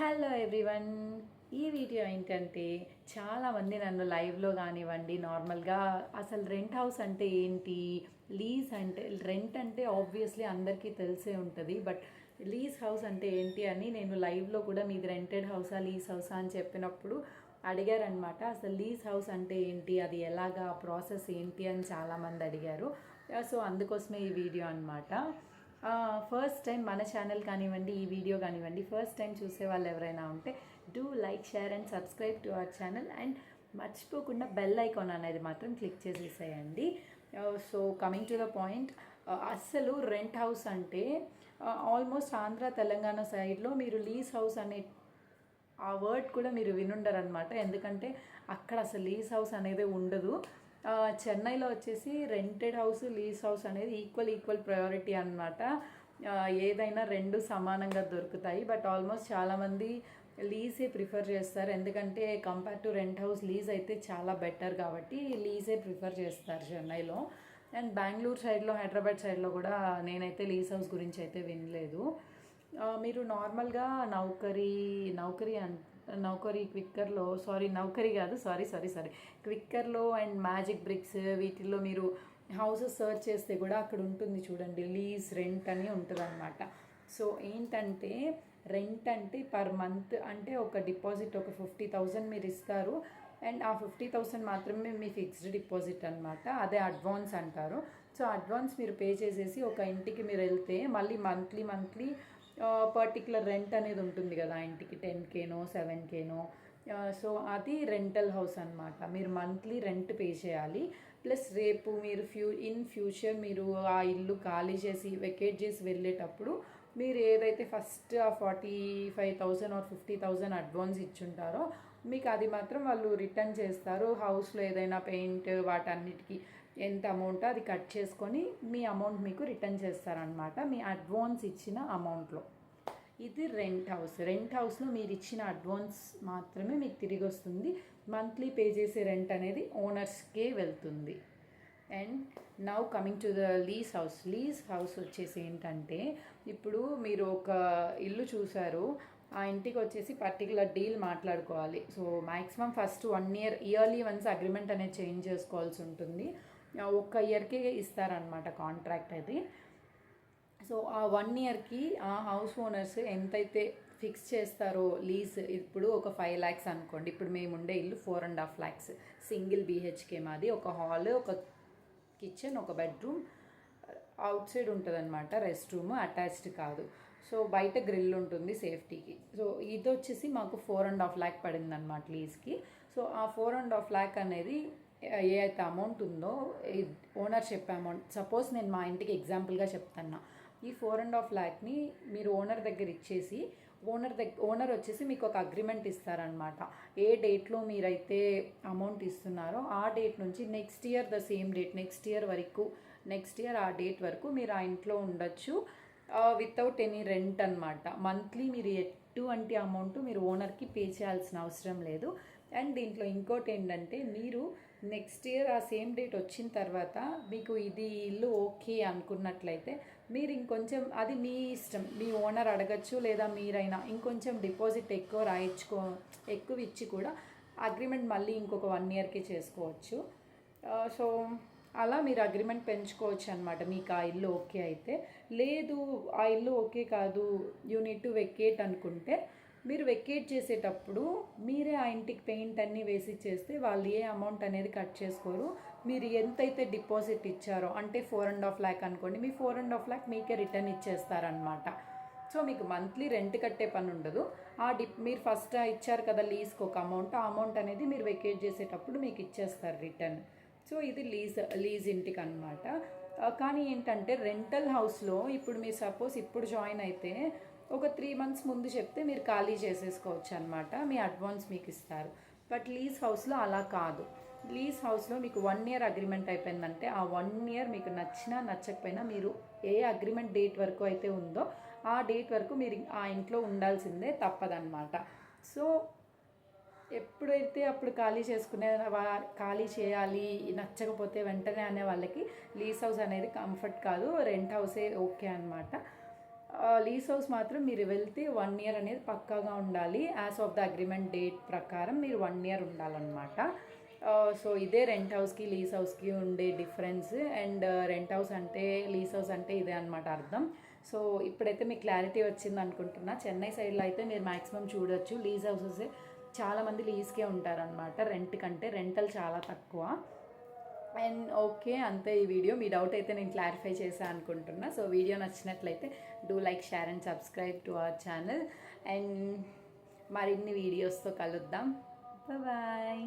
Hello everyone ఈ video ఏంటంటే చాలామంది నన్ను లైవ్లో కానివ్వండి నార్మల్గా అసలు రెంట్ హౌస్ అంటే ఏంటి లీజ్ అంటే రెంట్ అంటే ఆబ్వియస్లీ అందరికీ తెలిసే ఉంటుంది బట్ లీజ్ హౌస్ అంటే ఏంటి అని నేను లైవ్లో కూడా మీది రెంటెడ్ హౌసా లీజ్ హౌసా అని చెప్పినప్పుడు అడిగారనమాట అసలు లీజ్ హౌస్ అంటే ఏంటి అది ఎలాగా ప్రాసెస్ ఏంటి అని చాలామంది అడిగారు. సో అందుకోసమే ఈ వీడియో అనమాట ఫస్ట్ టైం మన ఛానల్ కానివ్వండి ఈ వీడియో కానివ్వండి ఫస్ట్ టైం చూసే వాళ్ళు ఎవరైనా ఉంటే do like share and subscribe to our channel and మర్చిపోకుండా బెల్ ఐకాన్ అనేది మాత్రం క్లిక్ చేసేసేయండి. So coming to the point అస్సలు రెంట్ హౌస్ అంటే ఆల్మోస్ట్ ఆంధ్ర తెలంగాణ సైడ్లో మీరు లీజ్ హౌస్ అనే ఆ వర్డ్ కూడా మీరు వినుండరు అనమాట ఎందుకంటే అక్కడ అసలు లీజ్ హౌస్ అనేది ఉండదు. చెన్నైలో వచ్చేసి రెంటెడ్ హౌస్ లీజ్ హౌస్ అనేది ఈక్వల్ ఈక్వల్ ప్రయారిటీ అనమాట ఏదైనా రెండు సమానంగా దొరుకుతాయి. బట్ ఆల్మోస్ట్ చాలామంది లీజే ప్రిఫర్ చేస్తారు. ఎందుకంటే compare to rent house lease అయితే చాలా బెటర్ కాబట్టి లీజే ప్రిఫర్ చేస్తారు చెన్నైలో. అండ్ బెంగళూరు సైడ్లో హైదరాబాద్ సైడ్లో కూడా నేనైతే లీజ్ హౌస్ గురించి అయితే వినలేదు. మీరు నార్మల్గా నౌకరీ నౌకరీ అన్ నౌకరీ క్విక్కర్లో సారీ నౌకరీ కాదు సారీ సారీ సారీ. క్విక్కర్లో అండ్ మ్యాజిక్ బ్రిక్స్ వీటిల్లో మీరు హౌసెస్ సర్చ్ చేస్తే కూడా అక్కడ ఉంటుంది చూడండి లీజ్ రెంట్ అని ఉంటుంది అనమాట సో ఏంటంటే రెంట్ అంటే పర్ మంత్ అంటే ఒక డిపాజిట్ ఒక ఫిఫ్టీ థౌజండ్ మీరు ఇస్తారు. అండ్ ఆ ఫిఫ్టీ థౌసండ్ మాత్రమే మీ ఫిక్స్డ్ డిపాజిట్ అనమాట అదే అడ్వాన్స్ అంటారు. సో అడ్వాన్స్ మీరు పే చేసేసి ఒక ఇంటికి మీరు వెళ్తే మళ్ళీ మంత్లీ మంత్లీ పర్టికులర్ రెంట్ అనేది ఉంటుంది కదా ఇంటికి టెన్ కేనో సెవెన్ కేనో సో అది రెంటల్ హౌస్ అనమాట మీరు మంత్లీ రెంట్ పే చేయాలి. ప్లస్ రేపు మీరు ఫ్యూ ఇన్ ఫ్యూచర్ మీరు ఆ ఇల్లు ఖాళీ చేసి వెకేట్ చేసి వెళ్ళేటప్పుడు మీరు ఏదైతే ఫస్ట్ ఆ forty five thousand or fifty thousand advance ఇచ్చుంటారో మీకు అది మాత్రం వాళ్ళు రిటర్న్ చేస్తారు. హౌస్లో ఏదైనా పెయింట్ వాటన్నిటికీ. ఎంత అమౌంట్ అది కట్ చేసుకొని మీ అమౌంట్ మీకు రిటర్న్ చేస్తారనమాట మీ అడ్వాన్స్ ఇచ్చిన అమౌంట్లో ఇది రెంట్ హౌస్ రెంట్ హౌస్లో మీరు ఇచ్చిన అడ్వాన్స్ మాత్రమే మీకు తిరిగి వస్తుంది. మంత్లీ పే చేసే రెంట్ అనేది ఓనర్స్కే వెళ్తుంది. And now coming to the lease house lease house వచ్చేసి ఏంటంటే ఇప్పుడు మీరు ఒక ఇల్లు చూసారు. ఆ ఇంటికి వచ్చేసి పర్టికులర్ డీల్ మాట్లాడుకోవాలి. So maximum first one year yearly once agreement అనేది చేంజ్ చేసుకోవాల్సి ఉంటుంది. ఒక్క ఇయర్కి ఇస్తారనమాట కాంట్రాక్ట్ అది. సో ఆ వన్ ఇయర్కి ఆ హౌస్ ఓనర్స్ ఎంతైతే ఫిక్స్ చేస్తారో లీజ్ ఇప్పుడు ఒక ఫైవ్ ల్యాక్స్ అనుకోండి. ఇప్పుడు మేము ఉండే ఇల్లు four and half lakhs single BHK మాది. ఒక హాల్ ఒక కిచెన్ ఒక బెడ్రూమ్ అవుట్ సైడ్ ఉంటుందన్నమాట. రెస్ట్ రూమ్ అటాచ్డ్ కాదు. సో బయట గ్రిల్ ఉంటుంది సేఫ్టీకి సో ఇది వచ్చేసి మాకు ఫోర్ అండ్ హాఫ్ ల్యాక్ పడింది అనమాట లీజ్కి సో ఆ ఫోర్ అండ్ హాఫ్ ల్యాక్ అనేది ఏ అయితే అమౌంట్ ఉందో ఓనర్ చెప్పే అమౌంట్ సపోజ్ నేను మా ఇంటికి ఎగ్జాంపుల్గా చెప్తున్నా. ఈ ఫోర్ అండ్ హాఫ్ ల్యాక్ని మీరు ఓనర్ దగ్గర ఇచ్చేసి ఓనర్ దగ్గర ఓనర్ వచ్చేసి మీకు ఒక అగ్రిమెంట్ ఇస్తారనమాట ఏ డేట్లో మీరైతే అమౌంట్ ఇస్తున్నారో ఆ డేట్ నుంచి next year the same date next year వరకు నెక్స్ట్ ఇయర్ ఆ డేట్ వరకు మీరు ఆ ఇంట్లో ఉండొచ్చు. వితౌట్ ఎనీ రెంట్ అనమాట మంత్లీ మీరు ఎటువంటి అమౌంట్ మీరు ఓనర్కి పే చేయాల్సిన అవసరం లేదు. అండ్ దీంట్లో ఇంకోటి ఏంటంటే మీరు నెక్స్ట్ ఇయర్ ఆ సేమ్ డేట్ వచ్చిన తర్వాత మీకు ఇది ఇల్లు ఓకే అనుకున్నట్లయితే మీరు ఇంకొంచెం అది మీ ఇష్టం మీ ఓనర్ అడగచ్చు లేదా మీరైనా ఇంకొంచెం డిపాజిట్ ఎక్కువ రాయించుకో ఎక్కువ ఇచ్చి కూడా అగ్రిమెంట్ మళ్ళీ ఇంకొక వన్ ఇయర్కి చేసుకోవచ్చు. సో అలా మీరు అగ్రిమెంట్ పెంచుకోవచ్చు అనమాట మీకు ఆ ఇల్లు ఓకే అయితే. లేదు ఆ ఇల్లు ఓకే కాదు యూ నీడ్ టు వెకేట్ అనుకుంటే మీరు వెకేట్ చేసేటప్పుడు మీరే ఆ ఇంటికి పెయింట్ అన్నీ వేసి చేస్తే వాళ్ళు ఏ అమౌంట్ అనేది కట్ చేసుకోరు. మీరు ఎంతైతే డిపాజిట్ ఇచ్చారో అంటే ఫోర్ అండ్ హాఫ్ ల్యాక్ అనుకోండి మీ ఫోర్ అండ్ హాఫ్ ల్యాక్ మీకే రిటర్న్ ఇచ్చేస్తారనమాట సో మీకు మంత్లీ రెంట్ కట్టే పని ఉండదు. ఆ డిప్ మీరు ఫస్ట్ ఇచ్చారు కదా లీజ్కి ఒక అమౌంట్ ఆ అమౌంట్ అనేది మీరు వెకేట్ చేసేటప్పుడు మీకు ఇచ్చేస్తారు రిటర్న్ సో ఇది లీజ్ లీజ్ ఇంటికి అనమాట కానీ ఏంటంటే రెంటల్ హౌస్లో ఇప్పుడు మీరు సపోజ్ ఇప్పుడు జాయిన్ అయితే ఒక త్రీ మంత్స్ ముందు చెప్తే మీరు ఖాళీ చేసేసుకోవచ్చు అనమాట మీ అడ్వాన్స్ మీకు ఇస్తారు. బట్ లీజ్ హౌస్లో అలా కాదు. లీజ్ హౌస్లో మీకు వన్ ఇయర్ అగ్రిమెంట్ అయిపోయిందంటే ఆ వన్ ఇయర్ మీకు నచ్చినా నచ్చకపోయినా మీరు ఏ అగ్రిమెంట్ డేట్ వరకు అయితే ఉందో ఆ డేట్ వరకు మీరు ఆ ఇంట్లో ఉండాల్సిందే తప్పదన్నమాట. సో ఎప్పుడైతే అప్పుడు ఖాళీ చేసుకునే ఖాళీ చేయాలి నచ్చకపోతే వెంటనే అనే వాళ్ళకి లీజ్ హౌస్ అనేది కంఫర్ట్ కాదు. రెంట్ హౌసే ఓకే అనమాట లీస్ హౌస్ మాత్రం మీరు వెళ్తే వన్ ఇయర్ అనేది పక్కాగా ఉండాలి. As of the agreement date ప్రకారం మీరు వన్ ఇయర్ ఉండాలన్నమాట. సో ఇదే రెంట్ హౌస్కి లీస్ హౌస్కి ఉండే డిఫరెన్స్ అండ్ రెంట్ హౌస్ అంటే లీస్ హౌస్ అంటే ఇదే అనమాట అర్థం. సో ఇప్పుడైతే మీకు క్లారిటీ వచ్చింది అనుకుంటున్నా. చెన్నై సైడ్లో అయితే మీరు మ్యాక్సిమం చూడొచ్చు. లీజ్ హౌసెస్ చాలామంది లీజ్కే ఉంటారనమాట రెంట్ కంటే రెంటల్ చాలా తక్కువ. అండ్ ఓకే అంతే ఈ వీడియో మీ డౌట్ అయితే నేను క్లారిఫై చేశాను అనుకుంటున్నా. సో వీడియో నచ్చినట్లయితే do like share and subscribe to our channel and మరిన్ని వీడియోస్తో కలుద్దాం. బాయ్